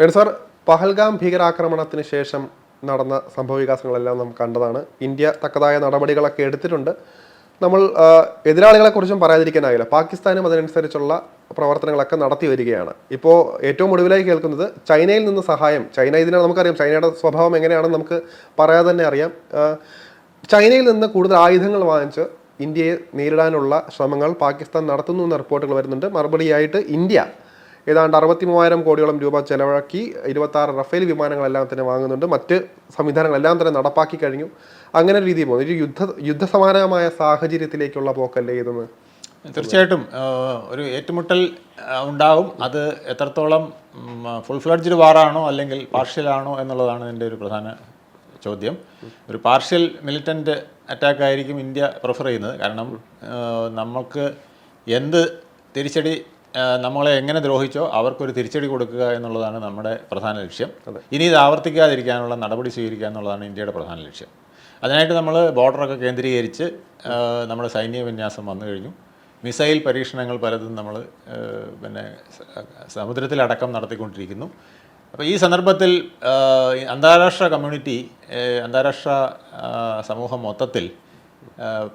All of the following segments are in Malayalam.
വേണു സാർ പഹൽഗാം ഭീകരാക്രമണത്തിന് ശേഷം നടന്ന സംഭവവികാസങ്ങളെല്ലാം നാം കണ്ടതാണ്. ഇന്ത്യ തക്കതായ നടപടികളൊക്കെ എടുത്തിട്ടുണ്ട്. നമ്മൾ എതിരാളികളെ എതിരാളികളെക്കുറിച്ചും പറയാതിരിക്കാനാകില്ല പാകിസ്ഥാനും അതിനനുസരിച്ചുള്ള പ്രവർത്തനങ്ങളൊക്കെ നടത്തി വരികയാണ്. ഇപ്പോൾ ഏറ്റവും ഒടുവിലായി കേൾക്കുന്നത് ചൈനയിൽ നിന്ന് സഹായം. ചൈന ഇതിനെ നമുക്കറിയാം. ചൈനയുടെ സ്വഭാവം എങ്ങനെയാണെന്ന് നമുക്ക് പറയാതെ തന്നെ അറിയാം. ചൈനയിൽ നിന്ന് കൂടുതൽ ആയുധങ്ങൾ വാങ്ങിച്ച് ഇന്ത്യയെ നേരിടാനുള്ള ശ്രമങ്ങൾ പാകിസ്ഥാൻ നടത്തുന്നു എന്ന റിപ്പോർട്ടുകൾ വരുന്നുണ്ട്. മറുപടിയായിട്ട് ഇന്ത്യ ഏതാണ്ട് അറുപത്തി മൂവായിരം കോടിയോളം രൂപ ചെലവാക്കി ഇരുപത്തി ആറ് റഫേൽ വിമാനങ്ങളെല്ലാം തന്നെ വാങ്ങുന്നുണ്ട്. മറ്റ് സംവിധാനങ്ങളെല്ലാം തന്നെ നടപ്പാക്കി കഴിഞ്ഞു. അങ്ങനെ ഒരു രീതിയിൽ പോകുന്നു. ഒരു യുദ്ധ യുദ്ധസമാനമായ സാഹചര്യത്തിലേക്കുള്ള പോക്കല്ലേ ഇതെന്ന്? തീർച്ചയായിട്ടും ഒരു ഏറ്റുമുട്ടൽ ഉണ്ടാവും അത് എത്രത്തോളം ഫുൾ ഫ്ലഡ്ജ്ഡ് വാറാണോ അല്ലെങ്കിൽ പാർഷ്യൽ ആണോ എന്നുള്ളതാണ് എന്റെ ഒരു പ്രധാന ചോദ്യം. ഒരു പാർഷ്യൽ മിലിറ്റന്റ് അറ്റാക്ക് ആയിരിക്കും ഇന്ത്യ പ്രിഫർ ചെയ്യുന്നത്. കാരണം നമുക്ക് എന്ത് തിരിച്ചടി നമ്മളെ എങ്ങനെ ദ്രോഹിച്ചോ അവർക്കൊരു തിരിച്ചടി കൊടുക്കുക എന്നുള്ളതാണ് നമ്മുടെ പ്രധാന ലക്ഷ്യം ഇനി ഇത് ആവർത്തിക്കാതിരിക്കാനുള്ള നടപടി സ്വീകരിക്കുക എന്നുള്ളതാണ് ഇന്ത്യയുടെ പ്രധാന ലക്ഷ്യം അതിനായിട്ട് നമ്മൾ ബോർഡറൊക്കെ കേന്ദ്രീകരിച്ച് നമ്മുടെ സൈന്യ വിന്യാസം വന്നു കഴിഞ്ഞു മിസൈൽ പരീക്ഷണങ്ങൾ പലതും നമ്മൾ പിന്നെ സമുദ്രത്തിലടക്കം നടത്തിക്കൊണ്ടിരിക്കുന്നു അപ്പോൾ ഈ സന്ദർഭത്തിൽ അന്താരാഷ്ട്ര കമ്മ്യൂണിറ്റി അന്താരാഷ്ട്ര സമൂഹം മൊത്തത്തിൽ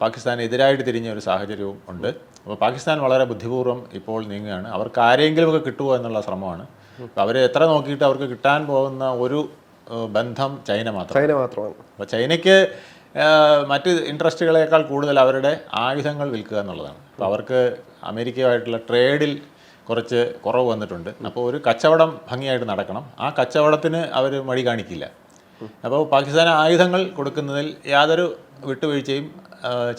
പാകിസ്ഥാനെതിരായിട്ട് തിരിഞ്ഞ ഒരു സാഹചര്യവും ഉണ്ട് അപ്പോൾ പാകിസ്ഥാൻ വളരെ ബുദ്ധിപൂർവം ഇപ്പോൾ നീങ്ങുകയാണ്. അവർക്ക് ആരെങ്കിലുമൊക്കെ കിട്ടുമോ എന്നുള്ള ശ്രമമാണ്. അവർ എത്ര നോക്കിയിട്ട് അവർക്ക് കിട്ടാൻ പോകുന്ന ഒരു ബന്ധം ചൈന മാത്രം. ചൈന മാത്രമാണ്. അപ്പോൾ ചൈനയ്ക്ക് മറ്റ് ഇൻട്രസ്റ്റുകളേക്കാൾ കൂടുതൽ അവരുടെ ആയുധങ്ങൾ വിൽക്കുക എന്നുള്ളതാണ്. അപ്പോൾ അവർക്ക് അമേരിക്കയുമായിട്ടുള്ള ട്രേഡിൽ കുറച്ച് കുറവ് വന്നിട്ടുണ്ട്. അപ്പോൾ ഒരു കച്ചവടം ഭംഗിയായിട്ട് നടക്കണം. ആ കച്ചവടത്തിന് അവർ മടി കാണിക്കില്ല. അപ്പോൾ പാകിസ്ഥാൻ ആയുധങ്ങൾ കൊടുക്കുന്നതിൽ യാതൊരു വിട്ടുവീഴ്ചയും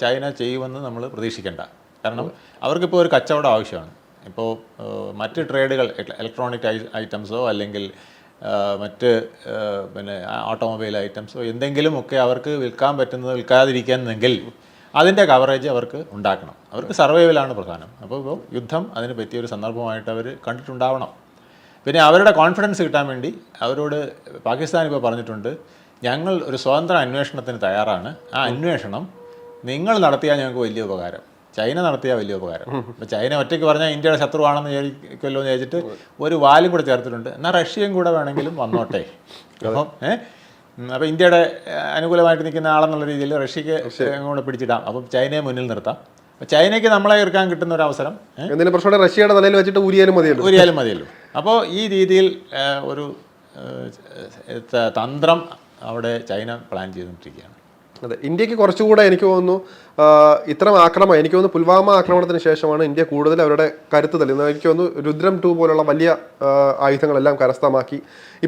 ചൈന ചെയ്യുമെന്ന് നമ്മൾ പ്രതീക്ഷിക്കേണ്ട. കാരണം അവർക്കിപ്പോൾ ഒരു കച്ചവടം ആവശ്യമാണ്. ഇപ്പോൾ മറ്റ് ട്രേഡുകൾ ഇലക്ട്രോണിക് ഐറ്റംസോ അല്ലെങ്കിൽ മറ്റ് പിന്നെ ഓട്ടോമൊബൈൽ ഐറ്റംസോ എന്തെങ്കിലുമൊക്കെ അവർക്ക് വിൽക്കാൻ പറ്റുന്നത് വിൽക്കാതിരിക്കുന്നെങ്കിൽ അതിന്റെ കവറേജ് അവർക്ക് ഉണ്ടാക്കണം. അവർക്ക് സർവൈവലാണ് പ്രധാനം. അപ്പോൾ ഇപ്പോൾ യുദ്ധം അതിന് പറ്റിയൊരു സന്ദർഭമായിട്ട് അവർ കണ്ടിട്ടുണ്ടാവണം. പിന്നെ അവരുടെ കോൺഫിഡൻസ് കിട്ടാൻ വേണ്ടി അവരോട് പാകിസ്ഥാൻ ഇപ്പോൾ പറഞ്ഞിട്ടുണ്ട് ഞങ്ങൾ ഒരു സ്വതന്ത്ര അന്വേഷണത്തിന് തയ്യാറാണ്. ആ അന്വേഷണം നിങ്ങൾ നടത്തിയാൽ ഞങ്ങൾക്ക് വലിയ ഉപകാരം. ചൈന നടത്തിയ വലിയ ഉപകാരം. അപ്പോൾ ചൈന ഒറ്റയ്ക്ക് പറഞ്ഞാൽ ഇന്ത്യയുടെ ശത്രുവാണെന്ന് വിചാരിക്കുമല്ലോ എന്ന് വിചാരിച്ചിട്ട് ഒരു വാലും കൂടെ ചേർത്തിട്ടുണ്ട്. എന്നാൽ റഷ്യയും കൂടെ വേണമെങ്കിലും വന്നോട്ടെ. അപ്പം ഏഹ് അപ്പോൾ ഇന്ത്യയുടെ അനുകൂലമായിട്ട് നിൽക്കുന്ന ആളെന്നുള്ള രീതിയിൽ റഷ്യക്ക് കൂടെ പിടിച്ചിടാം. അപ്പം ചൈനയെ മുന്നിൽ നിർത്താം. ചൈനയ്ക്ക് നമ്മളെ എതിർക്കാൻ കിട്ടുന്ന ഒരു അവസരം പ്രശ്നം റഷ്യയുടെ തലയിൽ വെച്ചിട്ട് ഊരിയാലും മതിയല്ലോ. ഊരിയാലും മതിയല്ലോ. അപ്പോൾ ഈ രീതിയിൽ ഒരു തന്ത്രം അവിടെ ചൈന പ്ലാൻ ചെയ്തുകൊണ്ടിരിക്കുകയാണ്. അതെ ഇന്ത്യയ്ക്ക് കുറച്ചുകൂടെ എനിക്ക് തോന്നുന്നു ഇത്തരം ആക്രമണം എനിക്ക് തോന്നുന്നു പുൽവാമ ആക്രമണത്തിന് ശേഷമാണ് ഇന്ത്യ കൂടുതൽ അവരുടെ കരുത്ത് തെളിയുന്നത് എനിക്ക് തോന്നുന്നു രുദ്രം ടു പോലുള്ള വലിയ ആയുധങ്ങളെല്ലാം കരസ്ഥമാക്കി.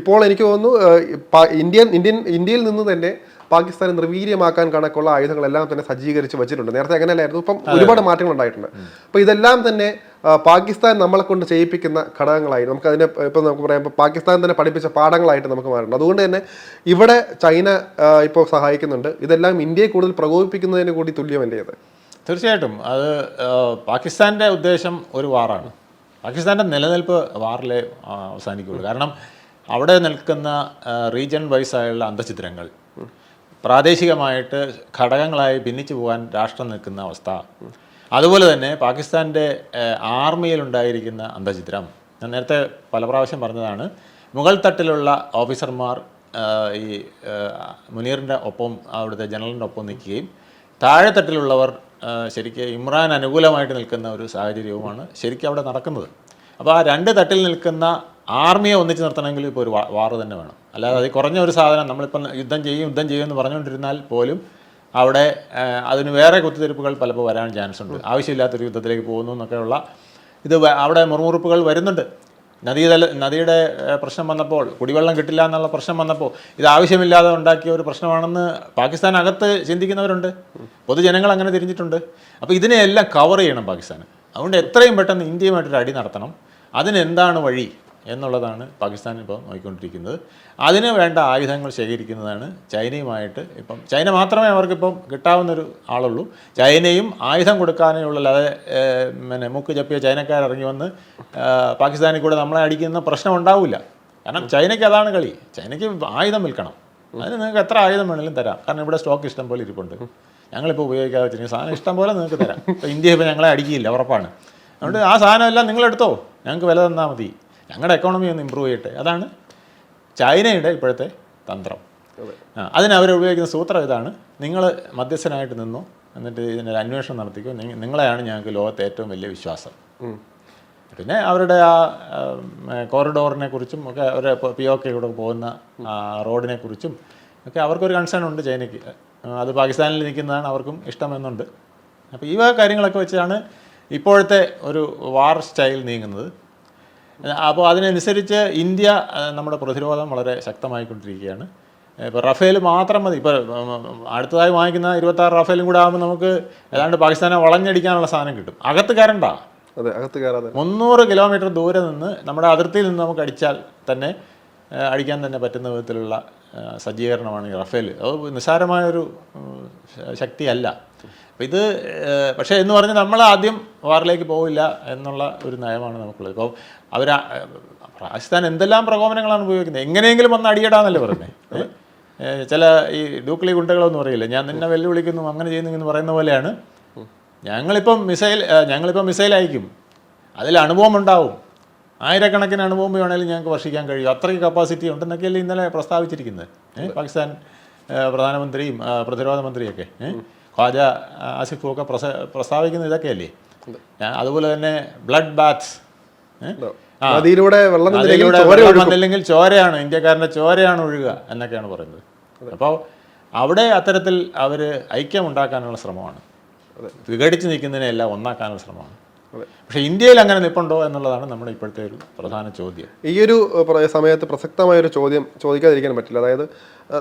ഇപ്പോൾ എനിക്ക് തോന്നുന്നു ഇന്ത്യൻ ഇന്ത്യൻ ഇന്ത്യയിൽ നിന്ന് തന്നെ പാകിസ്ഥാനെ നിർവീര്യമാക്കാൻ കണക്കുള്ള ആയുധങ്ങളെല്ലാം തന്നെ സജ്ജീകരിച്ച് വെച്ചിട്ടുണ്ട്. നേരത്തെ അങ്ങനെയല്ലായിരുന്നു. ഇപ്പം ഒരുപാട് മാറ്റങ്ങൾ ഉണ്ടായിട്ടുണ്ട്. അപ്പോൾ ഇതെല്ലാം തന്നെ പാകിസ്ഥാൻ നമ്മളെ കൊണ്ട് ചെയ്യിപ്പിക്കുന്ന ഘടകങ്ങളായി നമുക്ക് അതിനെ ഇപ്പം നമുക്ക് പറയാം ഇപ്പോൾ പാകിസ്ഥാൻ തന്നെ പഠിപ്പിച്ച പാഠങ്ങളായിട്ട് നമുക്ക് മാറുന്നുണ്ട് അതുകൊണ്ട് തന്നെ ഇവിടെ ചൈന ഇപ്പോൾ സഹായിക്കുന്നുണ്ട്. ഇതെല്ലാം ഇന്ത്യയെ കൂടുതൽ പ്രകോപിപ്പിക്കുന്നതിന് കൂടി തുല്യമല്ലേ അത്? തീർച്ചയായിട്ടും. അത് പാകിസ്ഥാന്റെ ഉദ്ദേശം ഒരു വാറാണ്. പാകിസ്ഥാന്റെ നിലനിൽപ്പ് വാറിലെ അവസാനിക്കുകയുള്ളൂ. കാരണം അവിടെ നിൽക്കുന്ന റീജിയൻ വൈസ് ആയുള്ള അന്തചിത്രങ്ങൾ പ്രാദേശികമായിട്ട് ഘടകങ്ങളായി ഭിന്നിച്ചു പോകാൻ രാഷ്ട്രം നിൽക്കുന്ന അവസ്ഥ. അതുപോലെ തന്നെ പാകിസ്ഥാന്റെ ആർമിയിലുണ്ടായിരിക്കുന്ന അന്തചിത്രം ഞാൻ നേരത്തെ പല പ്രാവശ്യം പറഞ്ഞതാണ് മുഗൾ തട്ടിലുള്ള ഓഫീസർമാർ ഈ മുനീറിന്റെ ഒപ്പം അവിടുത്തെ ജനറലിന്റെ ഒപ്പം നിൽക്കുകയും താഴെത്തട്ടിലുള്ളവർ ശരിക്കും ഇമ്രാൻ അനുകൂലമായിട്ട് നിൽക്കുന്ന ഒരു സാഹചര്യവുമാണ് ശരിക്കും അവിടെ നടക്കുന്നത്. അപ്പോൾ ആ രണ്ട് തട്ടിൽ നിൽക്കുന്ന ആർമിയെ ഒന്നിച്ച് നിർത്തണമെങ്കിൽ ഇപ്പോൾ ഒരു വാറ് തന്നെ വേണം. അല്ലാതെ അത് കുറഞ്ഞ ഒരു സാധനം നമ്മളിപ്പം യുദ്ധം ചെയ്യും യുദ്ധം ചെയ്യുമെന്ന് പറഞ്ഞുകൊണ്ടിരുന്നാൽ പോലും അവിടെ അതിന് വേറെ കുത്തിത്തിരിപ്പുകൾ പലപ്പോൾ വരാൻ ചാൻസ് ഉണ്ട്. ആവശ്യമില്ലാത്തൊരു യുദ്ധത്തിലേക്ക് പോകുന്നു എന്നൊക്കെയുള്ള ഇത് അവിടെ മുറുമുറുപ്പുകൾ വരുന്നുണ്ട്. നദീതല നദിയുടെ പ്രശ്നം വന്നപ്പോൾ കുടിവെള്ളം കിട്ടില്ല എന്നുള്ള പ്രശ്നം വന്നപ്പോൾ ഇത് ആവശ്യമില്ലാതെ ഉണ്ടാക്കിയ ഒരു പ്രശ്നമാണെന്ന് പാകിസ്ഥാനകത്ത് ചിന്തിക്കുന്നവരുണ്ട്. പൊതുജനങ്ങൾ അങ്ങനെ തിരിഞ്ഞിട്ടുണ്ട്. അപ്പോൾ ഇതിനെയെല്ലാം കവർ ചെയ്യണം പാകിസ്ഥാൻ അതുകൊണ്ട് എത്രയും പെട്ടെന്ന് ഇന്ത്യയുമായിട്ടൊരു അടി നടത്തണം. അതിനെന്താണ് വഴി? എന്നുള്ളതാണ് പാകിസ്ഥാൻ ഇപ്പോൾ നോക്കിക്കൊണ്ടിരിക്കുന്നത്. അതിന് വേണ്ട ആയുധങ്ങൾ ശേഖരിക്കുന്നതാണ് ചൈനയുമായിട്ട് ഇപ്പം ചൈന മാത്രമേ അവർക്കിപ്പം കിട്ടാവുന്നൊരു ആളുള്ളൂ. ചൈനയും ആയുധം കൊടുക്കാനുള്ള ഏഹ്, പിന്നെ മൂക്ക് ചപ്പിയ ചൈനക്കാർ ഇറങ്ങി വന്ന് പാകിസ്ഥാനിൽ കൂടെ നമ്മളെ അടിക്കുന്ന പ്രശ്നം ഉണ്ടാവില്ല. കാരണം ചൈനയ്ക്ക് അതാണ് കളി. ചൈനയ്ക്ക് ആയുധം വിൽക്കണം. അതിന് നിങ്ങൾക്ക് എത്ര ആയുധം വേണമെങ്കിലും തരാം. കാരണം ഇവിടെ സ്റ്റോക്ക് ഇഷ്ടം പോലെ ഇരിപ്പുണ്ട്. ഞങ്ങളിപ്പോൾ ഉപയോഗിക്കാതെ വെച്ചിരിക്കുന്ന സാധനം ഇഷ്ടം പോലെ നിങ്ങൾക്ക് തരാം. ഇപ്പോൾ ഇന്ത്യ ഇപ്പോൾ ഞങ്ങളെ അടിക്കില്ല ഉറപ്പാണ്. അതുകൊണ്ട് ആ സാധനം എല്ലാം നിങ്ങളെടുത്തോ. ഞങ്ങൾക്ക് വില തന്നാൽ മതി. ഞങ്ങളുടെ എക്കോണമി ഒന്ന് ഇമ്പ്രൂവ് ചെയ്യട്ടെ. അതാണ് ചൈനയുടെ ഇപ്പോഴത്തെ തന്ത്രം. അതിന് അവർ ഉപയോഗിക്കുന്ന സൂത്രം ഇതാണ്. നിങ്ങൾ മധ്യസ്ഥനായിട്ട് നിന്നു എന്നിട്ട് ഇതിനൊരു അന്വേഷണം നടത്തിക്കോ. നിങ്ങളെയാണ് ഞങ്ങൾക്ക് ലോകത്തെ ഏറ്റവും വലിയ വിശ്വാസം. പിന്നെ അവരുടെ ആ കോറിഡോറിനെ കുറിച്ചും ഒക്കെ അവരുടെ പി ഒ കെയുടെ പോകുന്ന റോഡിനെ കുറിച്ചും ഒക്കെ അവർക്കൊരു കൺസേൺ ഉണ്ട് ചൈനയ്ക്ക്. അത് പാകിസ്ഥാനിൽ നിൽക്കുന്നതാണ് അവർക്കും ഇഷ്ടമെന്നുണ്ട്. അപ്പോൾ ഈ വക കാര്യങ്ങളൊക്കെ വെച്ചാണ് ഇപ്പോഴത്തെ ഒരു വാർ സ്റ്റൈൽ നീങ്ങുന്നത്. അപ്പോൾ അതിനനുസരിച്ച് ഇന്ത്യ നമ്മുടെ പ്രതിരോധം വളരെ ശക്തമായിക്കൊണ്ടിരിക്കുകയാണ്. ഇപ്പോൾ റഫേൽ മാത്രം മതി. ഇപ്പോൾ അടുത്തതായി വാങ്ങിക്കുന്ന ഇരുപത്താറ് റഫേലും കൂടെ ആകുമ്പോൾ നമുക്ക് ഏതാണ്ട് പാകിസ്ഥാനെ വളഞ്ഞടിക്കാനുള്ള സാധനം കിട്ടും. അകത്ത് കയറണ്ട? അതെ അകത്ത് കയറാതെ. മുന്നൂറ് കിലോമീറ്റർ ദൂരെ നിന്ന് നമ്മുടെ അതിർത്തിയിൽ നിന്ന് നമുക്ക് അടിച്ചാൽ തന്നെ അടിക്കാൻ തന്നെ പറ്റുന്ന വിധത്തിലുള്ള സജ്ജീകരണമാണ് ഈ റഫേൽ. അത് നിസ്സാരമായൊരു ശക്തിയല്ല. അപ്പം ഇത് പക്ഷേ എന്ന് പറഞ്ഞാൽ നമ്മൾ ആദ്യം വാറിലേക്ക് പോവില്ല എന്നുള്ള ഒരു നയമാണ് നമുക്കുള്ളത്. ഇപ്പോൾ അവർ പാകിസ്ഥാൻ എന്തെല്ലാം പ്രകോപനങ്ങളാണ് ഉപയോഗിക്കുന്നത്? എങ്ങനെയെങ്കിലും ഒന്ന് അടിയിടാന്നല്ലേ പറയുന്നത് ചില ഈ ഡൂക്ലി ഗുണ്ടകളൊന്നും അറിയില്ല. ഞാൻ നിന്നെ വെല്ലുവിളിക്കുന്നു അങ്ങനെ ചെയ്യുന്നു എന്ന് പറയുന്ന പോലെയാണ്. ഞങ്ങളിപ്പം മിസൈൽ ഞങ്ങളിപ്പം മിസൈൽ അയക്കും അതിൽ അണുബോംബ് ഉണ്ടാവും. ആയിരക്കണക്കിന് അണുബോംബ് വേണമെങ്കിലും ഞങ്ങൾക്ക് വർഷിക്കാൻ കഴിയും. അത്രയ്ക്ക് കപ്പാസിറ്റി ഉണ്ടെന്നൊക്കെയല്ലേ ഇന്നലെ പ്രസ്താവിച്ചിരിക്കുന്നത്. പാകിസ്ഥാൻ പ്രധാനമന്ത്രിയും പ്രതിരോധ മന്ത്രിയൊക്കെ. ആ, ആസിഫും ഒക്കെ പ്രസ പ്രസ്താവിക്കുന്ന ഇതൊക്കെയല്ലേ? ഞാൻ അതുപോലെ തന്നെ ബ്ലഡ് ബാത്ത്സ് നദിയിലൂടെ വെള്ളം വന്നില്ലെങ്കിൽ ചോരയാണ് ഇന്ത്യക്കാരന്റെ ചോരയാണ് ഒഴുകുക എന്നൊക്കെയാണ് പറയുന്നത്. അപ്പോൾ അവിടെ അത്തരത്തിൽ അവർ ഐക്യം ഉണ്ടാക്കാനുള്ള ശ്രമമാണ് വിഘടിച്ച് നിൽക്കുന്നതിനെല്ലാം ഒന്നാക്കാനുള്ള ശ്രമമാണ്. പക്ഷേ ഇന്ത്യയിൽ അങ്ങനെ നിൽപ്പുണ്ടോ എന്നുള്ളതാണ് നമ്മുടെ ഇപ്പോഴത്തെ ഒരു പ്രധാന ചോദ്യം. ഈ ഒരു സമയത്ത് പ്രസക്തമായ ഒരു ചോദ്യം ചോദിക്കാതിരിക്കാൻ പറ്റില്ല. അതായത്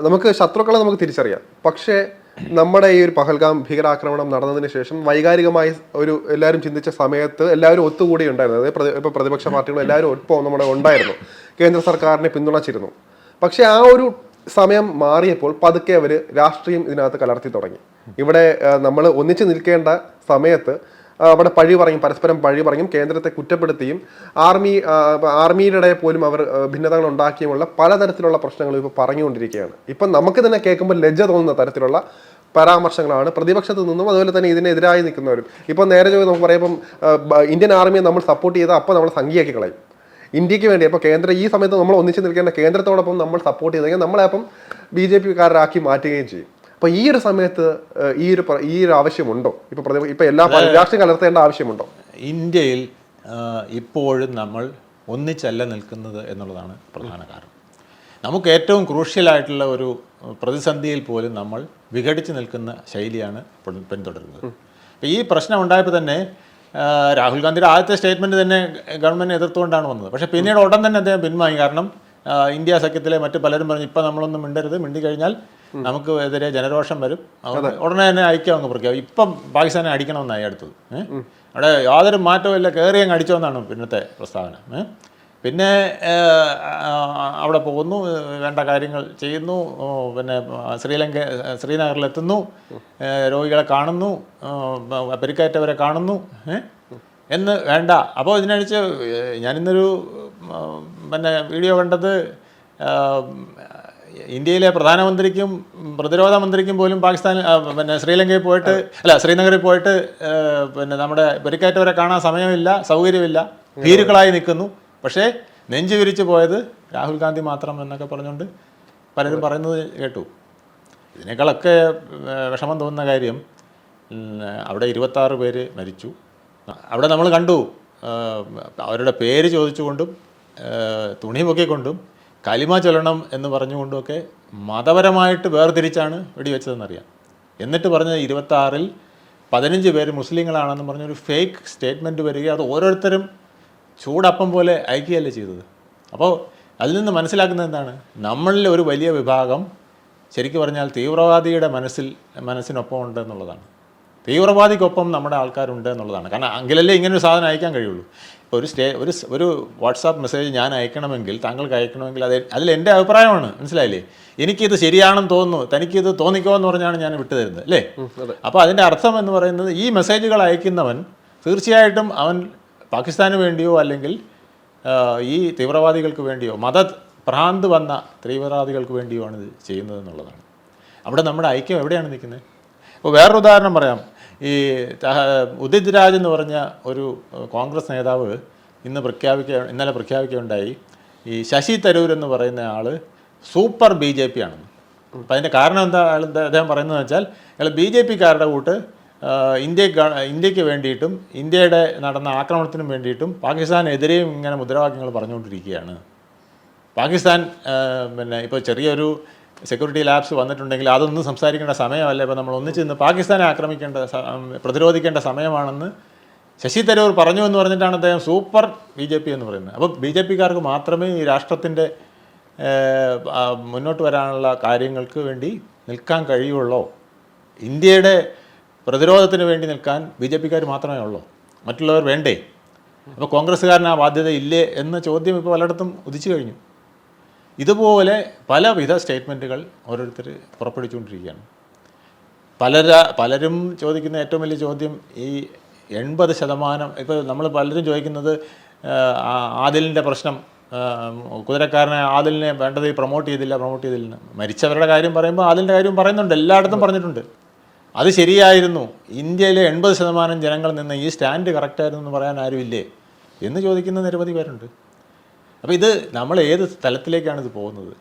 നമുക്ക് ശത്രുക്കളെ നമുക്ക് തിരിച്ചറിയാം. പക്ഷേ നമ്മുടെ ഈ ഒരു പഹൽഗാം ഭീകരാക്രമണം നടന്നതിന് ശേഷം വൈകാരികമായി ഒരു എല്ലാവരും ചിന്തിച്ച സമയത്ത് എല്ലാവരും ഒത്തുകൂടി ഉണ്ടായിരുന്നു. അതായത് പ്രതി- ഇപ്പൊ പ്രതിപക്ഷ പാർട്ടികൾ എല്ലാവരും ഒപ്പം നമ്മുടെ ഉണ്ടായിരുന്നു. കേന്ദ്ര സർക്കാരിനെ പിന്തുണച്ചിരുന്നു. പക്ഷേ ആ ഒരു സമയം മാറിയപ്പോൾ പതുക്കെ അവർ രാഷ്ട്രീയം ഇതിനകത്ത് കലർത്തി തുടങ്ങി. ഇവിടെ നമ്മൾ ഒന്നിച്ചു നിൽക്കേണ്ട സമയത്ത് അവിടെ പഴി പറയും പരസ്പരം പഴി പറയും കേന്ദ്രത്തെ കുറ്റപ്പെടുത്തിയും ആർമി ആ, ആർമിയുടെ ഇടയിൽ പോലും അവർ ഭിന്നതകൾ ഉണ്ടാക്കിയുമുള്ള പലതരത്തിലുള്ള പ്രശ്നങ്ങൾ ഇപ്പോൾ പറഞ്ഞുകൊണ്ടിരിക്കുകയാണ്. ഇപ്പം നമുക്ക് തന്നെ കേൾക്കുമ്പോൾ ലജ്ജ തോന്നുന്ന തരത്തിലുള്ള പരാമർശങ്ങളാണ് പ്രതിപക്ഷത്തു നിന്നും അതുപോലെ തന്നെ ഇതിനെതിരായി നിൽക്കുന്നവരും. ഇപ്പം നേരെ ചോദിച്ച് നമുക്ക് പറയാം ഇന്ത്യൻ ആർമിയെ നമ്മൾ സപ്പോർട്ട് ചെയ്താൽ അപ്പോൾ നമ്മൾ സംഖ്യയാക്കി കളയും. ഇന്ത്യയ്ക്ക് വേണ്ടി അപ്പോൾ കേന്ദ്ര ഈ സമയത്ത് നമ്മൾ ഒന്നിച്ച് നിൽക്കേണ്ട കേന്ദ്രത്തോടൊപ്പം നമ്മൾ സപ്പോർട്ട് ചെയ്തെങ്കിൽ നമ്മളെ അപ്പം ബി ജെ പിക്കാരാക്കി മാറ്റുകയും ചെയ്യും. അപ്പോൾ ഈ ഒരു സമയത്ത് ഈ ഒരു ഈ ഒരു ആവശ്യമുണ്ടോ? ഇപ്പോൾ ഇപ്പൊ ഇപ്പോൾ എല്ലാ രാഷ്ട്രീയം കലർത്തേണ്ട ആവശ്യമുണ്ടോ? ഇന്ത്യയിൽ ഇപ്പോഴും നമ്മൾ ഒന്നിച്ചല്ല നിൽക്കുന്നത് എന്നുള്ളതാണ് പ്രധാന കാരണം. നമുക്ക് ഏറ്റവും ക്രൂഷ്യലായിട്ടുള്ള ഒരു പ്രതിസന്ധിയിൽ പോലും നമ്മൾ വിഘടിച്ച് നിൽക്കുന്ന ശൈലിയാണ് പിന്തുടരുന്നത്. അപ്പോൾ ഈ പ്രശ്നം ഉണ്ടായപ്പോൾ തന്നെ രാഹുൽ ഗാന്ധിയുടെ ആദ്യത്തെ സ്റ്റേറ്റ്മെന്റ് തന്നെ ഗവൺമെന്റ് എതിർത്തുകൊണ്ടാണ് വന്നത്. പക്ഷേ പിന്നീട് ഉടൻ തന്നെ അദ്ദേഹം പിന്മാറി കാരണം ഇന്ത്യ സഖ്യത്തിലെ മറ്റ് പലരും പറഞ്ഞു ഇപ്പം നമ്മളൊന്നും മിണ്ടരുത്. മിണ്ടി കഴിഞ്ഞാൽ നമുക്ക് എതിരെ ജനരോഷം വരും. ഉടനെ തന്നെ ഐക്യം അങ്ങ് പ്രഖ്യാപിക്കും ഇപ്പം പാകിസ്ഥാനെ അടിക്കണമെന്നായി അടുത്തത്. അവിടെ യാതൊരു മാറ്റവും ഇല്ല. കയറി അങ്ങ് അടിച്ചോന്നാണ് പിന്നത്തെ പ്രസ്താവന. പിന്നെ അവിടെ പോകുന്നു. വേണ്ട കാര്യങ്ങൾ ചെയ്യുന്നു. പിന്നെ ശ്രീലങ്ക ശ്രീനഗറിലെത്തുന്നു. എത്തുന്നു രോഗികളെ കാണുന്നു. പരിക്കേറ്റവരെ കാണുന്നു. എന്ന് വേണ്ട. അപ്പോൾ ഇതിനനുസരിച്ച് ഞാനിന്നൊരു പിന്നെ വീഡിയോ കണ്ടത് ഇന്ത്യയിലെ പ്രധാനമന്ത്രിക്കും പ്രതിരോധ മന്ത്രിക്കും പോലും പാകിസ്ഥാനിൽ പിന്നെ ശ്രീലങ്കയിൽ പോയിട്ട് അല്ല ശ്രീനഗറിൽ പോയിട്ട് പിന്നെ നമ്മുടെ പരിക്കേറ്റവരെ കാണാൻ സമയമില്ല സൗകര്യമില്ല ഭീരുക്കളായി നിൽക്കുന്നു. പക്ഷേ നെഞ്ചു വിരിച്ചു പോയത് രാഹുൽ ഗാന്ധി മാത്രം എന്നൊക്കെ പറഞ്ഞുകൊണ്ട് പലരും പറയുന്നത് കേട്ടു. ഇതിനേക്കാളൊക്കെ വിഷമം തോന്നുന്ന കാര്യം അവിടെ ഇരുപത്താറ് പേര് മരിച്ചു. അവിടെ നമ്മൾ കണ്ടു അവരുടെ പേര് ചോദിച്ചുകൊണ്ടും തുണി പൊക്കിക്കൊണ്ടും കലിമ ചൊല്ലണം എന്ന് പറഞ്ഞുകൊണ്ടുമൊക്കെ മതപരമായിട്ട് വേർതിരിച്ചാണ് വെടിവെച്ചതെന്നറിയാം. എന്നിട്ട് പറഞ്ഞത് ഇരുപത്താറിൽ പതിനഞ്ച് പേര് മുസ്ലിങ്ങളാണെന്ന് പറഞ്ഞൊരു ഫേക്ക് സ്റ്റേറ്റ്മെന്റ് വരികയും അത് ഓരോരുത്തരും ചൂടപ്പം പോലെ അയക്കുകയല്ലേ ചെയ്തത്? അപ്പോൾ അതിൽ നിന്ന് മനസ്സിലാക്കുന്നത് എന്താണ്? നമ്മളിൽ ഒരു വലിയ വിഭാഗം ശരിക്കും പറഞ്ഞാൽ തീവ്രവാദിയുടെ മനസ്സിൽ മനസ്സിനൊപ്പം ഉണ്ട് എന്നുള്ളതാണ്. തീവ്രവാദിക്കൊപ്പം നമ്മുടെ ആൾക്കാരുണ്ട് എന്നുള്ളതാണ്. കാരണം എങ്കിലല്ലേ ഇങ്ങനെ ഒരു സാധനം അയക്കാൻ കഴിയുള്ളൂ. ഇപ്പോൾ ഒരു സ്റ്റേ ഒരു ഒരു വാട്സാപ്പ് മെസ്സേജ് ഞാൻ അയക്കണമെങ്കിൽ താങ്കൾക്ക് അയക്കണമെങ്കിൽ അത് അതിൽ എന്റെ അഭിപ്രായമാണ്. മനസ്സിലായില്ലേ? എനിക്കിത് ശരിയാണെന്ന് തോന്നുന്നു തനിക്കിത് തോന്നിക്കോ എന്ന് പറഞ്ഞാണ് ഞാൻ വിട്ടുതരുന്നത് അല്ലേ? അപ്പോൾ അതിന്റെ അർത്ഥം എന്ന് പറയുന്നത് ഈ മെസ്സേജുകൾ അയക്കുന്നവൻ തീർച്ചയായിട്ടും അവൻ പാകിസ്ഥാന് വേണ്ടിയോ അല്ലെങ്കിൽ ഈ തീവ്രവാദികൾക്ക് വേണ്ടിയോ മത ഭ്രാന്ത് വന്ന തീവ്രവാദികൾക്ക് വേണ്ടിയോ ആണ് ഇത് ചെയ്യുന്നത് എന്നുള്ളതാണ്. അവിടെ നമ്മുടെ ഐക്യം എവിടെയാണ് നിൽക്കുന്നത്? ഇപ്പോൾ വേറൊരു ഉദാഹരണം പറയാം. ഈ ഉദിത് രാജ് എന്ന് പറഞ്ഞ ഒരു കോൺഗ്രസ് നേതാവ് ഇന്ന് പ്രഖ്യാപിക്കുക ഇന്നലെ പ്രഖ്യാപിക്കുകയുണ്ടായി. ഈ ശശി തരൂർ എന്ന് പറയുന്ന ആൾ സൂപ്പർ ബി ജെ പി ആണെന്ന് അപ്പം അതിന്റെ കാരണം എന്താ? അയാൾ അദ്ദേഹം പറയുന്നതെന്ന് വെച്ചാൽ അയാൾ ബി ജെ പിക്കാരുടെ കൂട്ട് ഇന്ത്യ ഇന്ത്യയ്ക്ക് വേണ്ടിയിട്ടും ഇന്ത്യയുടെ നടന്ന ആക്രമണത്തിനും വേണ്ടിയിട്ടും പാകിസ്ഥാനെതിരെയും ഇങ്ങനെ മുദ്രാവാക്യങ്ങൾ പറഞ്ഞുകൊണ്ടിരിക്കുകയാണ്. പാകിസ്ഥാൻ പിന്നെ ഇപ്പോൾ ചെറിയൊരു സെക്യൂരിറ്റി ലാബ്സ് വന്നിട്ടുണ്ടെങ്കിൽ അതൊന്നും സംസാരിക്കേണ്ട സമയമല്ല. ഇപ്പോൾ നമ്മൾ ഒന്നിച്ച് നിന്ന് പാകിസ്ഥാനെ ആക്രമിക്കേണ്ട പ്രതിരോധിക്കേണ്ട സമയമാണെന്ന് ശശി തരൂർ പറഞ്ഞു എന്ന് പറഞ്ഞിട്ടാണ് അദ്ദേഹം സൂപ്പർ ബി ജെ പി എന്ന് പറയുന്നത്. അപ്പോൾ ബി ജെ പിക്കാർക്ക് മാത്രമേ ഈ രാഷ്ട്രത്തിന്റെ മുന്നോട്ട് വരാനുള്ള കാര്യങ്ങൾക്ക് വേണ്ടി നിൽക്കാൻ കഴിയുള്ളൂ. ഇന്ത്യയുടെ പ്രതിരോധത്തിന് വേണ്ടി നിൽക്കാൻ ബി ജെ പിക്കാർ മാത്രമേ ഉള്ളൂ. മറ്റുള്ളവർ വേണ്ടേ? അപ്പോൾ കോൺഗ്രസ്സുകാരന് ആ ബാധ്യത ഇല്ലേ എന്ന ചോദ്യം ഇപ്പോൾ പലയിടത്തും ഉദിച്ചു കഴിഞ്ഞു. ഇതുപോലെ പലവിധ സ്റ്റേറ്റ്മെന്റുകൾ ഓരോരുത്തർ പുറപ്പെടുവിച്ചുകൊണ്ടിരിക്കുകയാണ്. പലര പലരും ചോദിക്കുന്ന ഏറ്റവും വലിയ ചോദ്യം ഈ എൺപത് ശതമാനം ഇപ്പോൾ നമ്മൾ പലരും ചോദിക്കുന്നത് ആദിലിന്റെ പ്രശ്നം കുതിരക്കാരനെ ആദിലിനെ വേണ്ടത് പ്രൊമോട്ട് ചെയ്തില്ല പ്രൊമോട്ട് ചെയ്തില്ല മരിച്ചവരുടെ കാര്യം പറയുമ്പോൾ ആദിലിന്റെ കാര്യം പറയുന്നുണ്ട് എല്ലായിടത്തും പറഞ്ഞിട്ടുണ്ട്. അത് ശരിയായിരുന്നു. ഇന്ത്യയിലെ എൺപത് ശതമാനം ജനങ്ങൾ നിന്ന് ഈ സ്റ്റാൻഡ് കറക്റ്റായിരുന്നു എന്ന് പറയാൻ ആരുമില്ലേ? എന്ന് ചോദിക്കുന്ന നിരവധി പേരുണ്ട്. അപ്പോൾ ഇത് നമ്മൾ ഏത് സ്ഥലത്തിലേക്കാണ് ഇത് പോകുന്നത്?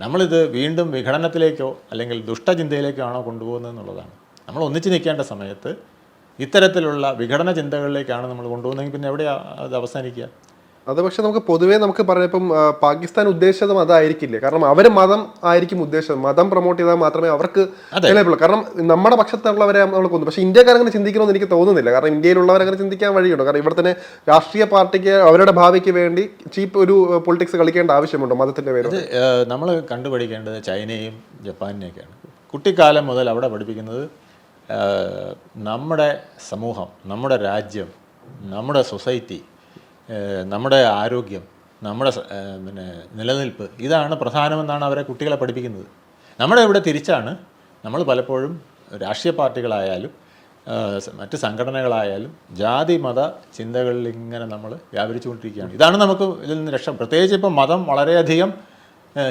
നമ്മളിത് വീണ്ടും വിഘടനത്തിലേക്കോ അല്ലെങ്കിൽ ദുഷ്ടചിന്തയിലേക്കോ ആണോ കൊണ്ടുപോകുന്നത് എന്നുള്ളതാണ്. നമ്മൾ ഒന്നിച്ച് നിൽക്കേണ്ട സമയത്ത് ഇത്തരത്തിലുള്ള വിഘടന ചിന്തകളിലേക്കാണ് നമ്മൾ കൊണ്ടുപോകുന്നതെങ്കിൽ പിന്നെ എവിടെയാണ് അത് അവസാനിക്കുക? അത് പക്ഷെ നമുക്ക് പൊതുവേ നമുക്ക് പറയാം ഇപ്പം പാകിസ്ഥാൻ ഉദ്ദേശിച്ചതും അതായിരിക്കില്ലേ? കാരണം അവർ മതം ആയിരിക്കും ഉദ്ദേശം മതം പ്രൊമോട്ട് ചെയ്താൽ മാത്രമേ അവർക്ക് അതെ. കാരണം നമ്മുടെ പക്ഷത്തുള്ളവരെ നമ്മൾ കൊന്നു. പക്ഷേ ഇന്ത്യക്കാരങ്ങനെ ചിന്തിക്കണമെന്ന് എനിക്ക് തോന്നുന്നില്ല. കാരണം ഇന്ത്യയിലുള്ളവർ അങ്ങനെ ചിന്തിക്കാൻ വഴിയുണ്ട്? കാരണം ഇവിടെ തന്നെ രാഷ്ട്രീയ പാർട്ടിക്ക് അവരുടെ ഭാവിക്ക് വേണ്ടി ചീപ്പ് ഒരു പൊളിറ്റിക്സ് കളിക്കേണ്ട ആവശ്യമുണ്ടോ മതത്തിന്റെ പേര് നമ്മൾ കണ്ടുപഠിക്കേണ്ടത് ചൈനയും ജപ്പാനിനെയൊക്കെയാണ്. കുട്ടിക്കാലം മുതൽ അവിടെ പഠിപ്പിക്കുന്നത് നമ്മുടെ സമൂഹം നമ്മുടെ രാജ്യം നമ്മുടെ സൊസൈറ്റി നമ്മുടെ ആരോഗ്യം നമ്മുടെ പിന്നെ നിലനിൽപ്പ് ഇതാണ് പ്രധാനമെന്നാണ് അവരെ കുട്ടികളെ പഠിപ്പിക്കുന്നത്. നമ്മുടെ ഇവിടെ തിരിച്ചാണ് നമ്മൾ പലപ്പോഴും രാഷ്ട്രീയ പാർട്ടികളായാലും മറ്റ് സംഘടനകളായാലും ജാതി മത ചിന്തകളിൽ ഇങ്ങനെ നമ്മൾ വ്യാപരിച്ചുകൊണ്ടിരിക്കുകയാണ്. ഇതാണ് നമുക്ക് ഇതിൽ നിന്ന് രക്ഷ. പ്രത്യേകിച്ച് ഇപ്പം മതം വളരെയധികം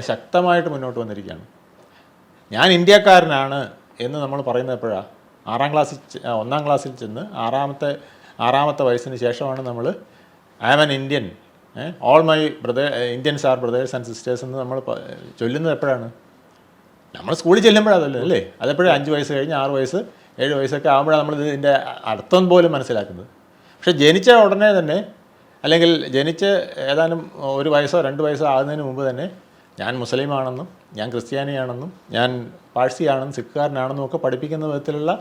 ശക്തമായിട്ട് മുന്നോട്ട് വന്നിരിക്കുകയാണ്. ഞാൻ ഇന്ത്യക്കാരനാണ് എന്ന് നമ്മൾ പറയുന്നത് എപ്പോഴാണ് ആറാം ക്ലാസ്സിൽ ഒന്നാം ക്ലാസ്സിൽ ചെന്ന് ആറാമത്തെ ആറാമത്തെ വയസ്സിന് ശേഷമാണ് നമ്മൾ I am an Indian all my brother Indians are brothers and sisters എന്ന് നമ്മൾ ചൊല്ലുന്നത് എപ്പോഴാണ്? നമ്മൾ സ്കൂളിൽ ചെല്ലുമ്പോഴാണ് അല്ലേ? അതെപ്പോഴും? അഞ്ച് വയസ്സ് കഴിഞ്ഞ് ആറ് വയസ്സ് ഏഴ് വയസ്സൊക്കെ ആകുമ്പോഴാണ് നമ്മൾ ഇതിന്റെ അർത്ഥം പോലും മനസ്സിലാക്കുന്നത്. പക്ഷേ ജനിച്ച ഉടനെ തന്നെ അല്ലെങ്കിൽ ജനിച്ച് ഏതാനും ഒരു വയസ്സോ രണ്ട് വയസ്സോ ആകുന്നതിന് മുമ്പ് തന്നെ ഞാൻ മുസ്ലിമാണെന്നും ഞാൻ ക്രിസ്ത്യാനിയാണെന്നും ഞാൻ പാഴ്സിയാണെന്നും സിഖുകാരനാണെന്നും ഒക്കെ പഠിപ്പിക്കുന്ന വിധത്തിലുള്ള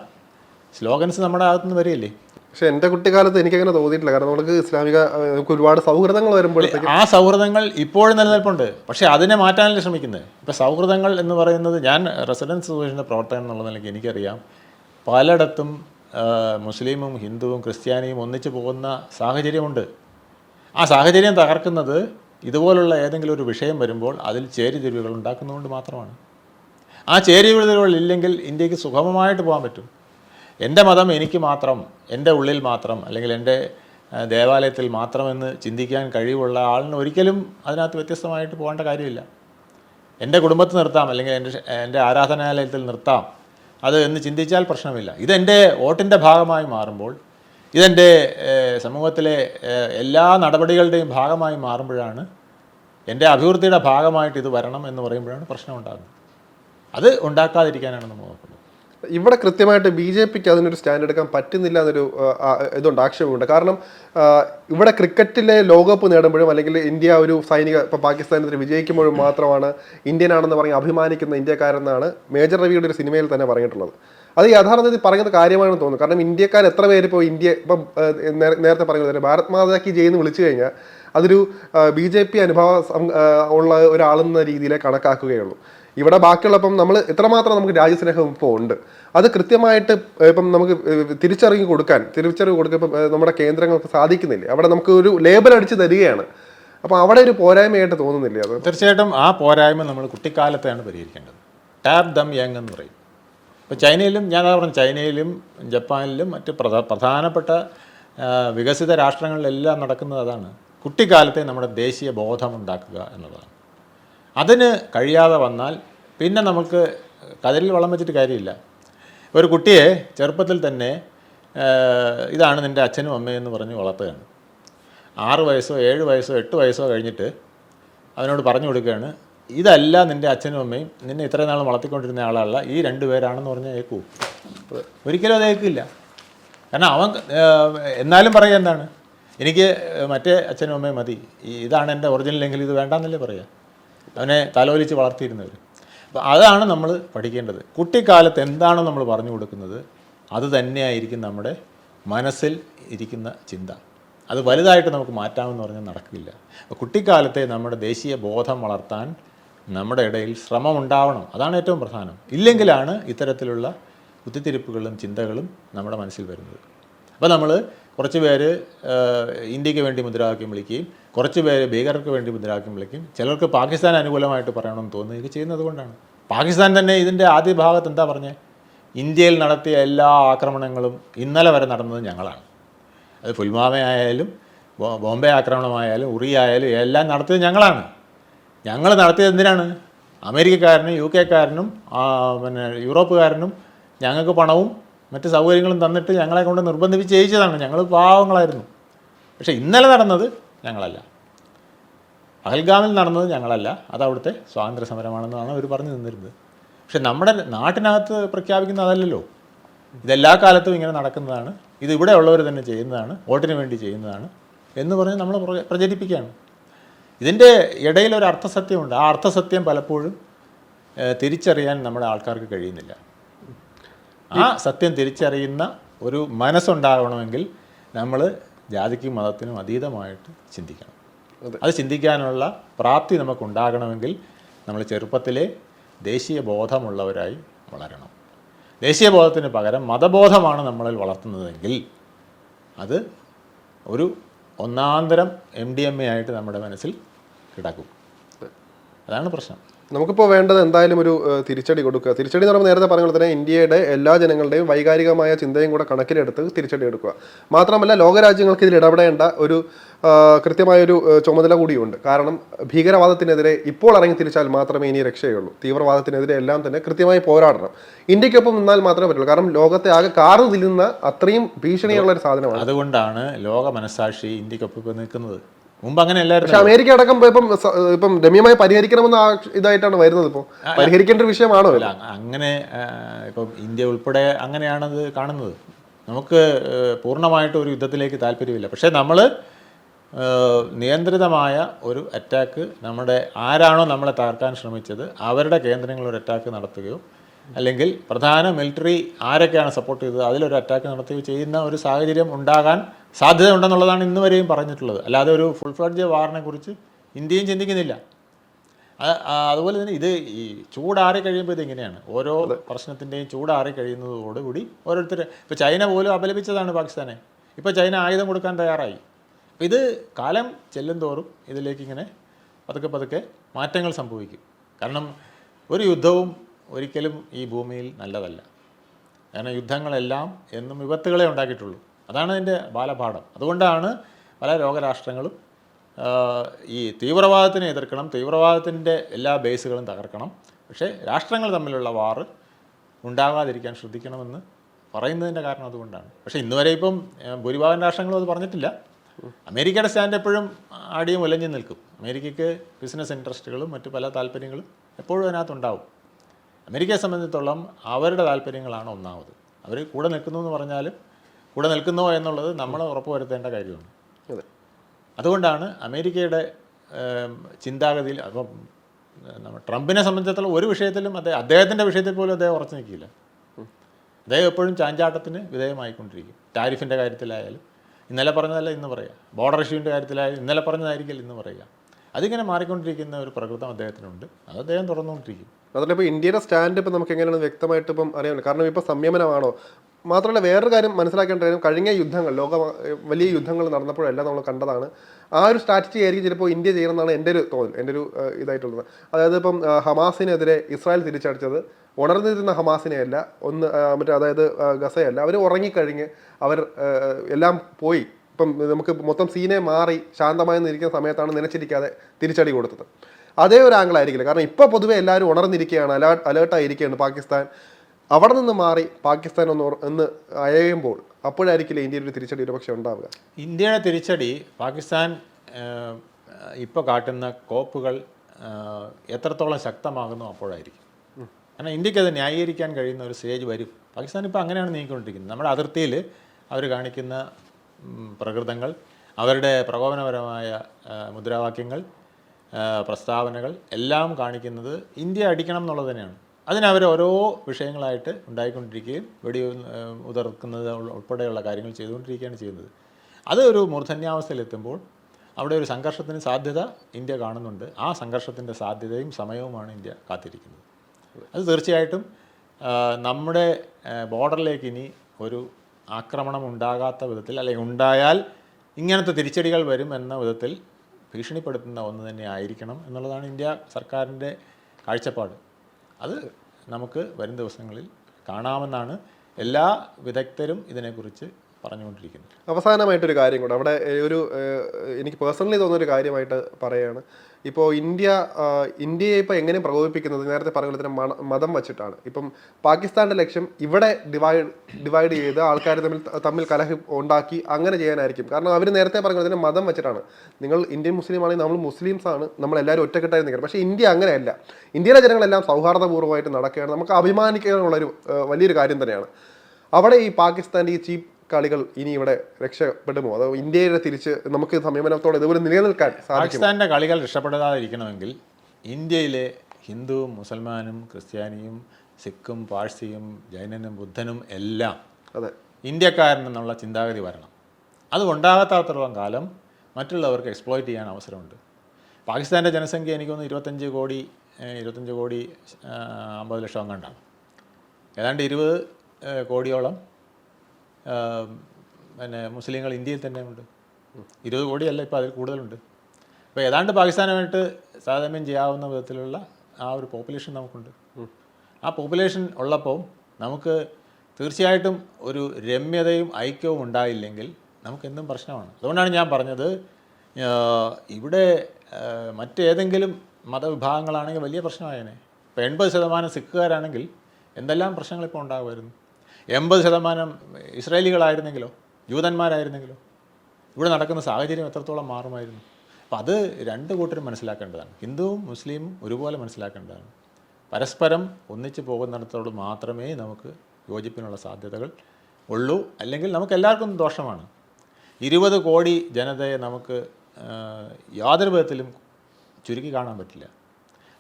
സ്ലോഗൻസ് നമ്മുടെ അകത്തുനിന്ന് വരികയില്ലേ? പക്ഷെ എന്റെ കുട്ടിക്കാലത്ത് എനിക്ക് അങ്ങനെ തോന്നിയിട്ടില്ല. കാരണം നമുക്ക് ഇസ്ലാമിക നമുക്ക് ഒരുപാട് സൗഹൃദങ്ങൾ വരുമ്പോഴത്തേക്ക് ആ സൗഹൃദങ്ങൾ ഇപ്പോഴും നിലനിൽപ്പുണ്ട്. പക്ഷേ അതിനെ മാറ്റാനല്ല ശ്രമിക്കുന്നത്? ഇപ്പോൾ സൗഹൃദങ്ങൾ എന്ന് പറയുന്നത് ഞാൻ റെസിഡൻസ് അസോസിയേഷന്റെ പ്രവർത്തകൻ എന്നുള്ള നിലയ്ക്ക് എനിക്കറിയാം. പലയിടത്തും മുസ്ലിമും ഹിന്ദുവും ക്രിസ്ത്യാനിയും ഒന്നിച്ചു പോകുന്ന സാഹചര്യമുണ്ട്. ആ സാഹചര്യം തകർക്കുന്നത് ഇതുപോലുള്ള ഏതെങ്കിലും ഒരു വിഷയം വരുമ്പോൾ അതിൽ ചേരിതിരിവുകൾ ഉണ്ടാക്കുന്നതുകൊണ്ട് മാത്രമാണ്. ആ ചേരിതിരിവുകൾ ഇല്ലെങ്കിൽ ഇന്ത്യയ്ക്ക് സുഗമമായിട്ട് പോകാൻ പറ്റും. എന്റെ മതം എനിക്ക് മാത്രം എന്റെ ഉള്ളിൽ മാത്രം അല്ലെങ്കിൽ എന്റെ ദേവാലയത്തിൽ മാത്രമെന്ന് ചിന്തിക്കാൻ കഴിവുള്ള ആളിന് ഒരിക്കലും അതിനകത്ത് വ്യത്യസ്തമായിട്ട് പോകേണ്ട കാര്യമില്ല. എന്റെ കുടുംബത്തിൽ നിർത്താം അല്ലെങ്കിൽ എന്റെ എന്റെ ആരാധനാലയത്തിൽ നിർത്താം അത് എന്ന് ചിന്തിച്ചാൽ പ്രശ്നമില്ല. ഇതെന്റെ വോട്ടിന്റെ ഭാഗമായി മാറുമ്പോൾ ഇതെന്റെ സമൂഹത്തിലെ എല്ലാ നടപടികളുടെയും ഭാഗമായി മാറുമ്പോഴാണ് എന്റെ അഭിവൃദ്ധിയുടെ ഭാഗമായിട്ട് ഇത് വരണം എന്ന് പറയുമ്പോഴാണ് പ്രശ്നം ഉണ്ടാകുന്നത്. അത് ഉണ്ടാക്കാതിരിക്കാനാണ് നമ്മൾ നോക്കുന്നത്. ഇവിടെ കൃത്യമായിട്ട് ബി ജെ പിക്ക് അതിനൊരു സ്റ്റാൻഡ് എടുക്കാൻ പറ്റുന്നില്ല എന്നൊരു ഇതുണ്ട് ആക്ഷേപമുണ്ട്. കാരണം ഇവിടെ ക്രിക്കറ്റിലെ ലോകകപ്പ് നേടുമ്പോഴും അല്ലെങ്കിൽ ഇന്ത്യ ഒരു സൈനിക ഇപ്പോൾ പാകിസ്ഥാനെതിരെ വിജയിക്കുമ്പോഴും മാത്രമാണ് ഇന്ത്യൻ ആണെന്ന് പറഞ്ഞ് അഭിമാനിക്കുന്ന ഇന്ത്യക്കാരെന്നാണ് മേജർ രവിയുടെ ഒരു സിനിമയിൽ തന്നെ പറഞ്ഞിട്ടുള്ളത്. അത് യഥാർത്ഥത്തിൽ പറയുന്നത് കാര്യമാണെന്ന് തോന്നുന്നു. കാരണം ഇന്ത്യക്കാർ എത്ര പേര് ഇപ്പോൾ ഇന്ത്യ ഇപ്പം നേരത്തെ പറഞ്ഞത് ഭാരത് മാതാ കി ജയ് എന്ന് വിളിച്ചു കഴിഞ്ഞാൽ അതൊരു ബി ജെ പി അനുഭവ ഉള്ള ഒരാളെന്ന രീതിയിലേ കണക്കാക്കുകയുള്ളൂ. ഇവിടെ ബാക്കിയുള്ളപ്പം നമ്മൾ എത്രമാത്രം നമുക്ക് രാജ്യസ്നേഹം ഇപ്പോൾ ഉണ്ട്. അത് കൃത്യമായിട്ട് ഇപ്പം നമുക്ക് തിരിച്ചറിഞ്ഞ് കൊടുക്കാൻ തിരിച്ചറിവ് കൊടുക്കാൻ ഇപ്പം നമ്മുടെ കേന്ദ്രങ്ങൾക്ക് സാധിക്കുന്നില്ല? അവിടെ നമുക്ക് ഒരു ലേബൽ അടിച്ച് തരികയാണ്. അപ്പോൾ അവിടെ ഒരു പോരായ്മയായിട്ട് തോന്നുന്നില്ല അത്? തീർച്ചയായിട്ടും ആ പോരായ്മ നമ്മൾ കുട്ടിക്കാലത്തെയാണ് പരിഹരിക്കേണ്ടത്. ടാപ് ദം യങ് എന്ന് പറയും. ഇപ്പോൾ ചൈനയിലും ഞാൻ പറഞ്ഞു ചൈനയിലും ജപ്പാനിലും മറ്റ് പ്രധാനപ്പെട്ട വികസിത രാഷ്ട്രങ്ങളിലെല്ലാം നടക്കുന്നത് അതാണ്. കുട്ടിക്കാലത്തെ നമ്മുടെ ദേശീയ ബോധം ഉണ്ടാക്കുക എന്നതാണ് അതിന് കഴിയാതെ വന്നാൽ പിന്നെ നമുക്ക് കതിരിൽ വളം വെച്ചിട്ട് കാര്യമില്ല. ഒരു കുട്ടിയെ ചെറുപ്പത്തിൽ തന്നെ ഇതാണ് നിന്റെ അച്ഛനും അമ്മയും എന്ന് പറഞ്ഞ് വളർത്തുകയാണ്. ആറ് വയസ്സോ ഏഴ് വയസ്സോ എട്ട് വയസ്സോ കഴിഞ്ഞിട്ട് അവനോട് പറഞ്ഞു കൊടുക്കുകയാണ് ഇതല്ല നിന്റെ അച്ഛനും അമ്മയും നിന്നെ ഇത്രയും നാൾ വളർത്തിക്കൊണ്ടിരുന്ന ആളല്ല ഈ രണ്ട് പേരാണെന്ന് പറഞ്ഞാൽ ഏക്കൂ ഒരിക്കലും അത് ഏക്കില്ല കാരണം അവൻ എന്നാലും പറയുക എന്താണ്? എനിക്ക് മറ്റേ അച്ഛനും അമ്മയും മതി. ഇതാണ് എന്റെ ഒറിജിനൽ എങ്കിൽ ഇത് വേണ്ടാന്നല്ലേ പറയാം അവനെ തലോലിച്ച് വളർത്തിയിരുന്നവർ അപ്പോൾ അതാണ് നമ്മൾ പഠിക്കേണ്ടത്. കുട്ടിക്കാലത്ത് എന്താണോ നമ്മൾ പറഞ്ഞു കൊടുക്കുന്നത് അത് തന്നെയായിരിക്കും നമ്മുടെ മനസ്സിൽ ഇരിക്കുന്ന ചിന്ത. അത് വലുതായിട്ട് നമുക്ക് മാറ്റാമെന്ന് പറഞ്ഞാൽ നടക്കില്ല. അപ്പോൾ കുട്ടിക്കാലത്തെ നമ്മുടെ ദേശീയ ബോധം വളർത്താൻ നമ്മുടെ ഇടയിൽ ശ്രമം ഉണ്ടാവണം അതാണ് ഏറ്റവും പ്രധാനം. ഇല്ലെങ്കിലാണ് ഇത്തരത്തിലുള്ള കുത്തിത്തിരിപ്പുകളും ചിന്തകളും നമ്മുടെ മനസ്സിൽ വരുന്നത്. അപ്പോൾ നമ്മൾ കുറച്ച് പേര് ഇന്ത്യയ്ക്ക് വേണ്ടി മുദ്രാവാക്യം വിളിക്കുകയും കുറച്ച് പേര് ഭീകരർക്ക് വേണ്ടി മുദ്രാവാക്യം വിളിക്കും ചിലർക്ക് പാകിസ്ഥാൻ അനുകൂലമായിട്ട് പറയണമെന്ന് തോന്നുകയൊക്കെ ചെയ്യുന്നത് കൊണ്ടാണ്. പാകിസ്ഥാൻ തന്നെ ഇതിന്റെ ആദ്യ ഭാഗത്ത് എന്താ പറഞ്ഞത് ഇന്ത്യയിൽ നടത്തിയ എല്ലാ ആക്രമണങ്ങളും ഇന്നലെ വരെ നടന്നത് ഞങ്ങളാണ്. അത് പുൽവാമ ആയാലും ബോംബെ ആക്രമണമായാലും ഉറി ആയാലും എല്ലാം നടത്തിയത് ഞങ്ങളാണ്. ഞങ്ങൾ നടത്തിയത് എന്തിനാണ്? അമേരിക്കക്കാരനും യു കെക്കാരനും പിന്നെ യൂറോപ്പുകാരനും ഞങ്ങൾക്ക് പണവും മറ്റ് സൗകര്യങ്ങളും തന്നിട്ട് ഞങ്ങളെ കൊണ്ട് നിർബന്ധിപ്പിച്ച് ചെയ്യിച്ചതാണ്. ഞങ്ങൾ പാവങ്ങളായിരുന്നു. പക്ഷേ ഇന്നലെ നടന്നത് ഞങ്ങളല്ല. അഹൽഗാമിൽ നടന്നത് ഞങ്ങളല്ല. അത് അവിടുത്തെ സ്വാതന്ത്ര്യ സമരമാണെന്നാണ് അവർ പറഞ്ഞു നിന്നിരുന്നത്. പക്ഷെ നമ്മുടെ നാട്ടിനകത്ത് പ്രഖ്യാപിക്കുന്ന അതല്ലല്ലോ. ഇതെല്ലാ കാലത്തും ഇങ്ങനെ നടക്കുന്നതാണ്. ഇത് ഇവിടെ ഉള്ളവർ തന്നെ ചെയ്യുന്നതാണ്. വോട്ടിന് വേണ്ടി ചെയ്യുന്നതാണ് എന്ന് പറഞ്ഞ് നമ്മൾ പ്ര- പ്രചരിപ്പിക്കുകയാണ്. ഇതിന്റെ ഇടയിൽ ഒരു അർത്ഥസത്യമുണ്ട്. ആ അർത്ഥസത്യം പലപ്പോഴും തിരിച്ചറിയാൻ നമ്മുടെ ആൾക്കാർക്ക് കഴിയുന്നില്ല. ആ. സത്യം തിരിച്ചറിയുന്ന ഒരു മനസ്സുണ്ടാകണമെങ്കിൽ നമ്മൾ ജാതിക്കും മതത്തിനും അതീതമായിട്ട് ചിന്തിക്കണം. അത്. ചിന്തിക്കാനുള്ള പ്രാപ്തി നമുക്കുണ്ടാകണമെങ്കിൽ നമ്മൾ ചെറുപ്പത്തിലെ ദേശീയ ബോധമുള്ളവരായി വളരണം. ദേശീയ ബോധത്തിന് പകരം മതബോധമാണ് നമ്മളിൽ വളർത്തുന്നതെങ്കിൽ അത് ഒരു ഒന്നാന്തരം എം ഡി എം എ ആയിട്ട് നമ്മുടെ മനസ്സിൽ കിടക്കും. അതാണ് പ്രശ്നം. നമുക്കിപ്പോൾ വേണ്ടത് എന്തായാലും ഒരു തിരിച്ചടി കൊടുക്കുക. തിരിച്ചടി എന്ന് പറയുമ്പോൾ നേരത്തെ പറഞ്ഞ പോലെ തന്നെ ഇന്ത്യയുടെ എല്ലാ ജനങ്ങളുടെയും വൈകാരികമായ ചിന്തയും കൂടെ കണക്കിലെടുത്ത് തിരിച്ചടി എടുക്കുക. മാത്രമല്ല ലോകരാജ്യങ്ങൾക്ക് ഇതിൽ ഇടപെടേണ്ട ഒരു കൃത്യമായൊരു ചുമതല കൂടിയുണ്ട്. കാരണം ഭീകരവാദത്തിനെതിരെ ഇപ്പോൾ ഇറങ്ങി തിരിച്ചാൽ മാത്രമേ ഇനി രക്ഷയുള്ളൂ. തീവ്രവാദത്തിനെതിരെ എല്ലാം തന്നെ കൃത്യമായി പോരാടണം. ഇന്ത്യക്കൊപ്പം നിന്നാൽ മാത്രമേ പറ്റുള്ളൂ. കാരണം ലോകത്തെ ആകെ കാർന്നു തിരുന്ന അത്രയും ഭീഷണിയുള്ള ഒരു സാധനമാണ്. അതുകൊണ്ടാണ് ലോക മനസാക്ഷി ഇന്ത്യക്കൊപ്പം നിൽക്കുന്നത്. മുമ്പ് അങ്ങനെ പക്ഷെ അമേരിക്ക അടക്കം ഇപ്പൊ ഇപ്പം രമ്യമായി പരിഹരിക്കണമെന്ന ഇതായിട്ടാണ് വരുന്നത് ഇപ്പോൾ പരിഹരിക്കേണ്ട ഒരു വിഷയമാണോ അല്ല അങ്ങനെ ഇപ്പം ഇന്ത്യ ഉൾപ്പെടെ അങ്ങനെയാണത് കാണുന്നത്. നമുക്ക് പൂർണമായിട്ട് ഒരു യുദ്ധത്തിലേക്ക് താല്പര്യമില്ല. പക്ഷേ നമ്മൾ നിയന്ത്രിതമായ ഒരു അറ്റാക്ക് നമ്മുടെ ആരാണോ നമ്മളെ താർക്കാൻ ശ്രമിച്ചത് അവരുടെ കേന്ദ്രങ്ങളിൽ ഒരു അറ്റാക്ക് നടത്തുകയോ അല്ലെങ്കിൽ പ്രധാന മിലിറ്ററി ആരൊക്കെയാണ് സപ്പോർട്ട് ചെയ്തത് അതിലൊരു അറ്റാക്ക് നടത്തുകയോ ചെയ്യുന്ന ഒരു സാഹചര്യം ഉണ്ടാകാൻ സാധ്യത ഉണ്ടെന്നുള്ളതാണ് ഇന്ന് വരെയും പറഞ്ഞിട്ടുള്ളത്. അല്ലാതെ ഒരു ഫുൾ ഫ്ലഡ്ജ് വാറിനെ കുറിച്ച് ഇന്ത്യയും ചിന്തിക്കുന്നില്ല. അതുപോലെ തന്നെ ഇത് ഈ ചൂടാറി കഴിയുമ്പോൾ ഇതിങ്ങനെയാണ്? ഓരോ പ്രശ്നത്തിന്റെയും ചൂടാറി കഴിയുന്നതോടുകൂടി ഓരോരുത്തർ ഇപ്പോൾ ചൈന പോലും അപലപിച്ചതാണ് പാകിസ്ഥാനെ. ഇപ്പോൾ ചൈന ആയുധം കൊടുക്കാൻ തയ്യാറായി. അപ്പോൾ ഇത് കാലം ചെല്ലും തോറും ഇതിലേക്ക് ഇങ്ങനെ പതുക്കെ പതുക്കെ മാറ്റങ്ങൾ സംഭവിക്കും. കാരണം ഒരു യുദ്ധവും ഒരിക്കലും ഈ ഭൂമിയിൽ നല്ലതല്ല. കാരണം യുദ്ധങ്ങളെല്ലാം എന്നും വിപത്തുകളെ ഉണ്ടാക്കിയിട്ടുള്ളൂ. അതാണ് അതിന്റെ ബാലപാഠം. അതുകൊണ്ടാണ് പല ലോകരാഷ്ട്രങ്ങളും ഈ തീവ്രവാദത്തിനെ എതിർക്കണം തീവ്രവാദത്തിന്റെ എല്ലാ ബേസുകളും തകർക്കണം. പക്ഷേ രാഷ്ട്രങ്ങൾ തമ്മിലുള്ള വാറ് ഉണ്ടാകാതിരിക്കാൻ ശ്രദ്ധിക്കണമെന്ന് പറയുന്നതിന്റെ കാരണം അതുകൊണ്ടാണ്. പക്ഷേ ഇന്ന് വരെ ഇപ്പം ഭൂരിഭാഗം രാഷ്ട്രങ്ങളും അത് പറഞ്ഞിട്ടില്ല. അമേരിക്കയുടെ സ്റ്റാൻഡ് എപ്പോഴും ആടിയും ഒലഞ്ഞു നിൽക്കും. അമേരിക്കയ്ക്ക് ബിസിനസ് ഇൻട്രസ്റ്റുകളും മറ്റു പല താല്പര്യങ്ങളും എപ്പോഴും അതിനകത്തുണ്ടാവും. അമേരിക്കയെ സംബന്ധിച്ചിടത്തോളം അവരുടെ താല്പര്യങ്ങളാണ് ഒന്നാമത്. അവർ കൂടെ നിൽക്കുന്നു എന്ന് പറഞ്ഞാലും കൂടെ നിൽക്കുന്നോ എന്നുള്ളത് നമ്മൾ ഉറപ്പുവരുത്തേണ്ട കാര്യമാണ്. അതെ. അതുകൊണ്ടാണ് അമേരിക്കയുടെ ചിന്താഗതിയിൽ അപ്പം ട്രംപിനെ സംബന്ധിച്ചിടത്തോളം ഒരു വിഷയത്തിലും അദ്ദേഹം അദ്ദേഹത്തിന്റെ വിഷയത്തിൽ പോലും അദ്ദേഹം ഉറച്ചു നിൽക്കില്ല അദ്ദേഹം എപ്പോഴും ചാഞ്ചാട്ടത്തിന് വിധേയമായിക്കൊണ്ടിരിക്കും. ടാരിഫിന്റെ കാര്യത്തിലായാലും ഇന്നലെ പറഞ്ഞതല്ല ഇന്ന് പറയുക ബോർഡർ ഇഷ്യൂവിന്റെ കാര്യത്തിലായാലും ഇന്നലെ പറഞ്ഞതായിരിക്കില്ല ഇന്ന് പറയുക അതിങ്ങനെ മാറിക്കൊണ്ടിരിക്കുന്ന ഒരു പ്രകൃതം അദ്ദേഹത്തിനുണ്ട്. അത് അദ്ദേഹം തുറന്നുകൊണ്ടിരിക്കും. അതല്ല ഇപ്പോൾ ഇന്ത്യയുടെ സ്റ്റാൻഡ് ഇപ്പം നമുക്ക് എങ്ങനെയാണ് വ്യക്തമായിട്ട് ഇപ്പം അറിയാമല്ലോ. കാരണം ഇപ്പോൾ സംയമനമാണോ? മാത്രമല്ല വേറൊരു കാര്യം മനസ്സിലാക്കേണ്ട കാര്യം കഴിഞ്ഞ യുദ്ധങ്ങൾ ലോക വലിയ യുദ്ധങ്ങൾ നടന്നപ്പോഴെല്ലാം നമ്മൾ കണ്ടതാണ്. ആ ഒരു സ്ട്രാറ്റജി ആയിരിക്കും ചിലപ്പോൾ ഇന്ത്യ ചെയ്യണമെന്നാണ് എന്റെ ഒരു തോന്നൽ എന്റെ ഒരു ഇതായിട്ടുള്ളത്. അതായത് ഇപ്പം ഹമാസിനെതിരെ ഇസ്രായേൽ തിരിച്ചടിച്ചത് ഉണർന്നിരുന്ന ഹമാസിനെയല്ല ഒന്ന് മറ്റേ അതായത് ഗസയല്ല. അവർ ഉറങ്ങിക്കഴിഞ്ഞ് അവർ എല്ലാം പോയി. ഇപ്പം നമുക്ക് മൊത്തം സീനെ മാറി ശാന്തമായി നിൽക്കുന്ന സമയത്താണ് നനച്ചിരിക്കാതെ തിരിച്ചടി കൊടുത്തത്. അതേ ഒരു ആംഗിൾ ആയിരിക്കില്ല. കാരണം ഇപ്പോൾ പൊതുവേ എല്ലാവരും ഉണർന്നിരിക്കുകയാണ് അലേർട്ട് അലേർട്ടായിരിക്കുകയാണ് പാകിസ്ഥാൻ. അവിടെ നിന്ന് മാറി പാകിസ്ഥാൻ ഒന്ന് എന്ന് അയയുമ്പോൾ അപ്പോഴായിരിക്കില്ല ഇന്ത്യയുടെ ഒരു തിരിച്ചടി ഒരു പക്ഷേ ഉണ്ടാവുക? ഇന്ത്യയുടെ തിരിച്ചടി പാകിസ്ഥാൻ ഇപ്പോൾ കാട്ടുന്ന കോപ്പുകൾ എത്രത്തോളം ശക്തമാകുന്നു അപ്പോഴായിരിക്കും. കാരണം ഇന്ത്യയ്ക്ക് അത് ന്യായീകരിക്കാൻ കഴിയുന്ന ഒരു സ്റ്റേജ് വരും. പാകിസ്ഥാൻ ഇപ്പോൾ അങ്ങനെയാണ് നീങ്ങിക്കൊണ്ടിരിക്കുന്നത്. നമ്മുടെ അതിർത്തിയിൽ അവർ കാണിക്കുന്ന പ്രകൃതങ്ങൾ അവരുടെ പ്രകോപനപരമായ മുദ്രാവാക്യങ്ങൾ പ്രസ്താവനകൾ എല്ലാം കാണിക്കുന്നത് ഇന്ത്യ അടിക്കണം എന്നുള്ളത് തന്നെയാണ്. അതിനവർ ഓരോ വിഷയങ്ങളായിട്ട് ഉണ്ടായിക്കൊണ്ടിരിക്കുകയും വെടി ഉതർക്കുന്നത് ഉൾപ്പെടെയുള്ള കാര്യങ്ങൾ ചെയ്തുകൊണ്ടിരിക്കുകയാണ് ചെയ്യുന്നത്. അത് ഒരു മൂർധന്യാവസ്ഥയിലെത്തുമ്പോൾ അവിടെ ഒരു സംഘർഷത്തിന് സാധ്യത ഇന്ത്യ കാണുന്നുണ്ട്. ആ സംഘർഷത്തിന്റെ സാധ്യതയും സമയവുമാണ് ഇന്ത്യ കാത്തിരിക്കുന്നത്. അത് തീർച്ചയായിട്ടും നമ്മുടെ ബോർഡറിലേക്ക് ഇനി ഒരു ആക്രമണം ഉണ്ടാകാത്ത വിധത്തിൽ അല്ലെങ്കിൽ ഉണ്ടായാൽ ഇങ്ങനത്തെ തിരിച്ചടികൾ വരും എന്ന വിധത്തിൽ ഭീഷണിപ്പെടുത്തുന്ന ഒന്ന് തന്നെ ആയിരിക്കണം എന്നുള്ളതാണ് ഇന്ത്യ സർക്കാരിന്റെ കാഴ്ചപ്പാട്. അത് നമുക്ക് വരും ദിവസങ്ങളിൽ കാണാമെന്നാണ് എല്ലാ വിദഗ്ധരും ഇതിനെക്കുറിച്ച് പറഞ്ഞുകൊണ്ടിരിക്കുന്നത് അവസാനമായിട്ടൊരു കാര്യം കൂടെ. അവിടെ ഒരു എനിക്ക് പേഴ്സണലി തോന്നുന്ന ഒരു കാര്യമായിട്ട് പറയുകയാണ് ഇപ്പോൾ ഇന്ത്യ ഇന്ത്യയെ ഇപ്പോൾ എങ്ങനെ പ്രകോപിപ്പിക്കുന്നത്? നേരത്തെ പറഞ്ഞ തന്നെ മതം വച്ചിട്ടാണ്. ഇപ്പം പാകിസ്ഥാന്റെ ലക്ഷ്യം ഇവിടെ ഡിവൈഡ് ഡിവൈഡ് ചെയ്ത് ആൾക്കാർ തമ്മിൽ തമ്മിൽ കലഹം ഉണ്ടാക്കി അങ്ങനെ ചെയ്യാനായിരിക്കും. കാരണം അവർ നേരത്തെ പറഞ്ഞ തന്നെ മതം വെച്ചിട്ടാണ്. നിങ്ങൾ ഇന്ത്യൻ മുസ്ലിം ആണെങ്കിൽ നമ്മൾ മുസ്ലിംസ് ആണ് നമ്മൾ എല്ലാവരും ഒറ്റക്കെട്ടായി നിൽക്കണം. പക്ഷേ ഇന്ത്യ അങ്ങനെയല്ല. ഇന്ത്യയിലെ ജനങ്ങളെല്ലാം സൗഹാർദ്ദപൂർവമായിട്ട് നടക്കുകയാണ്. നമുക്ക് അഭിമാനിക്കാനുള്ളൊരു വലിയൊരു കാര്യം തന്നെയാണ്. അവിടെ ഈ പാകിസ്ഥാന്റെ ഈ ചീപ്പ് കളികൾ ഇനി ഇവിടെ രക്ഷപ്പെടുമോ? അതോ ഇന്ത്യയുടെ തിരിച്ച് നമുക്ക് സമീപനത്തോടെ ഇതുപോലെ നിലനിൽക്കാൻ പാകിസ്ഥാന്റെ കളികൾ രക്ഷപ്പെടാതിരിക്കണമെങ്കിൽ ഇന്ത്യയിലെ ഹിന്ദുവും മുസൽമാനും ക്രിസ്ത്യാനിയും സിഖും പാഴ്സിയും ജൈനനും ബുദ്ധനും എല്ലാം അതെ. ഇന്ത്യക്കാരൻ എന്നുള്ള ചിന്താഗതി വരണം. അത് ഉണ്ടാകാത്താത്തോളം കാലം മറ്റുള്ളവർക്ക് എക്സ്പ്ലോയിറ്റ് ചെയ്യാൻ അവസരമുണ്ട്. പാകിസ്ഥാന്റെ ജനസംഖ്യ എനിക്ക് തോന്നുന്നു ഇരുപത്തഞ്ച് കോടി ഇരുപത്തഞ്ച് കോടി അമ്പത് ലക്ഷം അങ്ങാണ്ടാണ്. ഏതാണ്ട് ഇരുപത് കോടിയോളം പിന്നെ മുസ്ലിങ്ങൾ ഇന്ത്യയിൽ തന്നെ ഉണ്ട് ഇരുപത് കോടിയല്ല ഇപ്പോൾ അതിൽ കൂടുതലുണ്ട്. അപ്പോൾ ഏതാണ്ട് പാകിസ്ഥാനുമായിട്ട് താരതമ്യം ചെയ്യാവുന്ന വിധത്തിലുള്ള ആ ഒരു പോപ്പുലേഷൻ നമുക്കുണ്ട്. ആ പോപ്പുലേഷൻ ഉള്ളപ്പോൾ നമുക്ക് തീർച്ചയായിട്ടും ഒരു രമ്യതയും ഐക്യവും ഉണ്ടായില്ലെങ്കിൽ നമുക്കെന്തും പ്രശ്നമാണ്. അതുകൊണ്ടാണ് ഞാൻ പറഞ്ഞത് ഇവിടെ മറ്റേതെങ്കിലും മതവിഭാഗങ്ങളാണെങ്കിൽ വലിയ പ്രശ്നമായേനെ. ഇപ്പോൾ എൺപത് ശതമാനം സിഖുകാരാണെങ്കിൽ എന്തെല്ലാം പ്രശ്നങ്ങളിപ്പോൾ ഉണ്ടാകുമായിരുന്നു? എൺപത് ശതമാനം ഇസ്രായേലികളായിരുന്നെങ്കിലോ ജൂതന്മാരായിരുന്നെങ്കിലോ ഇവിടെ നടക്കുന്ന സാഹചര്യം എത്രത്തോളം മാറുമായിരുന്നു? അപ്പോൾ അത് രണ്ട് കൂട്ടരും മനസ്സിലാക്കേണ്ടതാണ്. ഹിന്ദുവും മുസ്ലിമും ഒരുപോലെ മനസ്സിലാക്കേണ്ടതാണ്. പരസ്പരം ഒന്നിച്ച് പോകുന്നിടത്തോട് മാത്രമേ നമുക്ക് യോജിപ്പിനുള്ള സാധ്യതകൾ ഉള്ളൂ. അല്ലെങ്കിൽ നമുക്ക് എല്ലാവർക്കും ദോഷമാണ്. ഇരുപത് കോടി ജനതയെ നമുക്ക് യാതൊരു വിധത്തിലും ചുരുക്കി കാണാൻ പറ്റില്ല.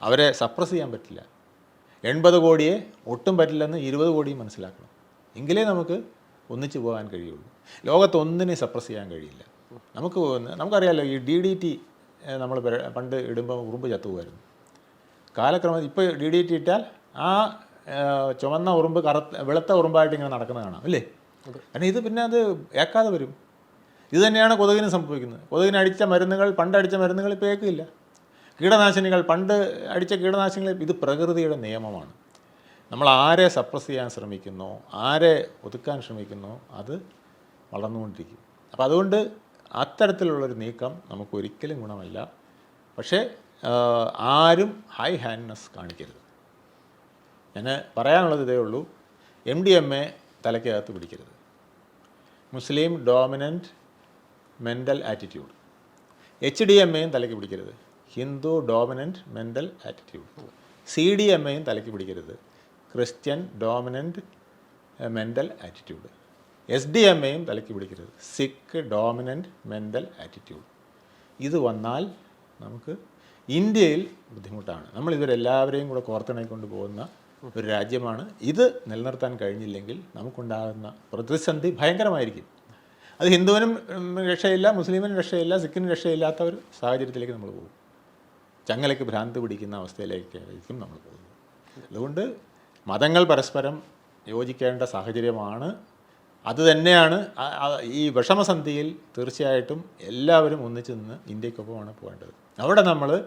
അവരെ സപ്രസ് ചെയ്യാൻ പറ്റില്ല. എൺപത് കോടിയെ ഒട്ടും പറ്റില്ലെന്ന് ഇരുപത് കോടിയും മനസ്സിലാക്കണം. എങ്കിലേ നമുക്ക് ഒന്നിച്ചു പോകാൻ കഴിയുള്ളൂ. ലോകത്ത് ഒന്നിനെ സപ്രസ് ചെയ്യാൻ കഴിയില്ല. നമുക്ക് നമുക്കറിയാമല്ലോ ഈ ഡി ഡി ടി നമ്മൾ പണ്ട് ഇടുമ്പോൾ ഉറുമ്പ് ചത്തുപോകായിരുന്നു കാലക്രമത്തിൽ ഇപ്പോൾ ഡി ഡി ടി ഇട്ടാൽ ആ ആ, ചുവന്ന ഉറുമ്പ് കറുത്ത വെളുത്ത ഉറുമ്പായിട്ട് ഇങ്ങനെ നടക്കുന്നത് കാണാം അല്ലേ? കാരണം ഇത് പിന്നെ അത് ഏക്കാതെ വരും. ഇത് തന്നെയാണ് കൊതുകിന് സംഭവിക്കുന്നത്. കൊതുകിന് അടിച്ച മരുന്നുകൾ പണ്ട് അടിച്ച മരുന്നുകൾ ഇപ്പോൾ ഏക്കില്ല. കീടനാശിനികൾ പണ്ട് അടിച്ച കീടനാശിനികൾ ഇത് പ്രകൃതിയുടെ നിയമമാണ്. നമ്മൾ ആരെ സപ്രസ് ചെയ്യാൻ ശ്രമിക്കുന്നു ആരെ ഒതുക്കാൻ ശ്രമിക്കുന്നു അത് വളർന്നുകൊണ്ടിരിക്കും. അപ്പോൾ അതുകൊണ്ട് അത്തരത്തിലുള്ളൊരു നീക്കം നമുക്ക് ഒരിക്കലും ഗുണമല്ല. പക്ഷേ ആരും ഹൈ ഹാൻഡ്നെസ് കാണിക്കരുത്. ഞാൻ പറയാനുള്ളത് ഇതേ ഉള്ളൂ. എം ഡി എം എ തലയ്ക്കകത്ത് പിടിക്കരുത്. Muslim dominant mental attitude H D M എയും തലയ്ക്ക് പിടിക്കരുത്. Hindu dominant mental attitude C D M എയും തലയ്ക്ക് പിടിക്കരുത്. Christian dominant mental attitude. S D M എയും തലയ്ക്ക് പിടിക്കരുത്. സിക്ക് ഡോമിനന്റ് മെന്റൽ ആറ്റിറ്റ്യൂഡ്. ഇത് വന്നാൽ നമുക്ക് ഇന്ത്യയിൽ ബുദ്ധിമുട്ടാണ്. നമ്മൾ ഇവരെല്ലാവരെയും കൂടെ കോർത്തിണക്കൊണ്ട് പോകുന്ന ഒരു രാജ്യമാണ്. ഇത് നിലനിർത്താൻ കഴിഞ്ഞില്ലെങ്കിൽ നമുക്കുണ്ടാകുന്ന പ്രതിസന്ധി ഭയങ്കരമായിരിക്കും. അത് ഹിന്ദുവിനും രക്ഷയില്ല മുസ്ലിമിനും രക്ഷയില്ല സിഖിനും രക്ഷയില്ലാത്ത ഒരു സാഹചര്യത്തിലേക്ക് നമ്മൾ പോകും. ചങ്ങലയ്ക്ക് ഭ്രാന്ത് പിടിക്കുന്ന അവസ്ഥയിലേക്കായിരിക്കും നമ്മൾ പോകുന്നത്. അതുകൊണ്ട് മതങ്ങൾ പരസ്പരം യോജിക്കേണ്ട സാഹചര്യമാണ്. അത് തന്നെയാണ് ഈ വിഷമസന്ധിയിൽ തീർച്ചയായിട്ടും എല്ലാവരും ഒന്നിച്ചു നിന്ന് ഇന്ത്യക്കൊപ്പമാണ് പോകേണ്ടത്. അവിടെ നമ്മൾ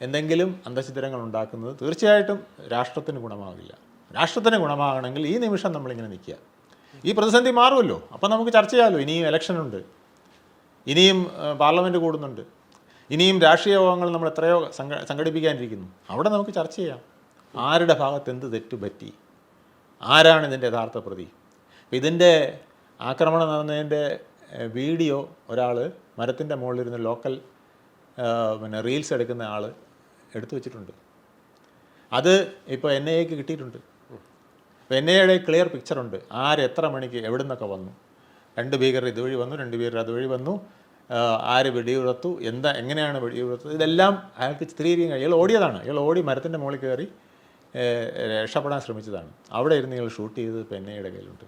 എന്തെങ്കിലും അന്തഛിദ്രങ്ങൾ ഉണ്ടാക്കുന്നത് തീർച്ചയായിട്ടും രാഷ്ട്രത്തിന് ഗുണമാകില്ല. രാഷ്ട്രത്തിന് ഗുണമാകണമെങ്കിൽ ഈ നിമിഷം നമ്മളിങ്ങനെ നിൽക്കുക. ഈ പ്രതിസന്ധി മാറുമല്ലോ. അപ്പം നമുക്ക് ചർച്ച ചെയ്യാമല്ലോ. ഇനിയും ഇലക്ഷനുണ്ട്. ഇനിയും പാർലമെന്റ് കൂടുന്നുണ്ട്. ഇനിയും രാഷ്ട്രീയ യോഗങ്ങൾ നമ്മൾ എത്രയോ സംഘ സംഘടിപ്പിക്കാനിരിക്കുന്നു. അവിടെ നമുക്ക് ചർച്ച ചെയ്യാം. ആരുടെ ഭാഗത്ത് എന്ത് തെറ്റുപറ്റി ആരാണ് ഇതിന്റെ യഥാർത്ഥ പ്രതി? ഇതിന്റെ ആക്രമണം നടന്നതിന്റെ വീഡിയോ ഒരാൾ മരത്തിന്റെ മുകളിലിരുന്ന് ലോക്കൽ പിന്നെ റീൽസ് എടുക്കുന്ന ആൾ എടുത്തു വെച്ചിട്ടുണ്ട്. അത് ഇപ്പോൾ എൻ ഐ എക്ക് കിട്ടിയിട്ടുണ്ട്. അപ്പോൾ എൻ ഐയുടെ ക്ലിയർ പിക്ചറുണ്ട് ആര് എത്ര മണിക്ക് എവിടെ നിന്നൊക്കെ വന്നു? രണ്ട് ഭീകരർ ഇതുവഴി വന്നു രണ്ട് ഭീകരർ അതുവഴി വന്നു. ആര് വെടിയുറത്തു എന്താ എങ്ങനെയാണ് വെടിയുറത്തത് ഇതെല്ലാം അയാൾക്ക് ചിത്രീകരിക്കാൻ കഴിയും. ഇയാൾ ഓടിയതാണ്. ഇയാൾ ഓടി മരത്തിന്റെ മുകളിൽ കയറി രക്ഷപ്പെടാൻ ശ്രമിച്ചതാണ്. അവിടെ ഇരുന്ന് നിങ്ങൾ ഷൂട്ട് ചെയ്തത് ഐയുടെ കയ്യിലുണ്ട്.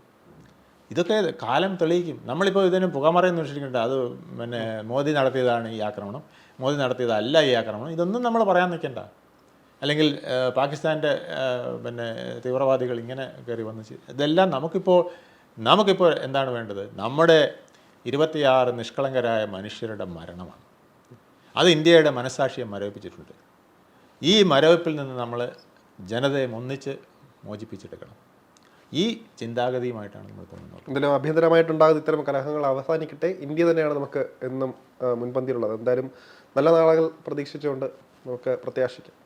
ഇതൊക്കെ കാലം തെളിയിക്കും. നമ്മളിപ്പോൾ ഇതിന് പുകമറയെന്ന് വെച്ചിരിക്കേണ്ട അത് പിന്നെ മോദി നടത്തിയതാണ് ഈ ആക്രമണം. മോദി നടത്തിയതല്ല ഈ ആക്രമണം. ഇതൊന്നും നമ്മൾ പറയാൻ നിൽക്കേണ്ട. അല്ലെങ്കിൽ പാകിസ്ഥാന്റെ പിന്നെ തീവ്രവാദികൾ ഇങ്ങനെ കയറി വന്ന് ഇതെല്ലാം നമുക്കിപ്പോൾ നമുക്കിപ്പോൾ എന്താണ് വേണ്ടത്? നമ്മുടെ ഇരുപത്തിയാറ് നിഷ്കളങ്കരായ മനുഷ്യരുടെ മരണമാണ്. അത് ഇന്ത്യയുടെ മനസാക്ഷിയെ മരവിപ്പിച്ചിട്ടുണ്ട്. ഈ മരവിപ്പിൽ നിന്ന് നമ്മൾ ജനതയെ ഒന്നിച്ച് മോചിപ്പിച്ചെടുക്കണം. ഈ ചിന്താഗതിയുമായിട്ടാണ് നമ്മൾ മുന്നോട്ട് എന്തായാലും ആഭ്യന്തരമായിട്ടുണ്ടാകുന്ന ഇത്തരം കലഹങ്ങൾ അവസാനിക്കട്ടെ. ഇന്ത്യ തന്നെയാണ് നമുക്ക് എന്നും മുൻപന്തിയിലുള്ളത്. എന്തായാലും നല്ല നാളുകൾ പ്രതീക്ഷിച്ചുകൊണ്ട് നമുക്ക് പ്രത്യാശിക്കാം.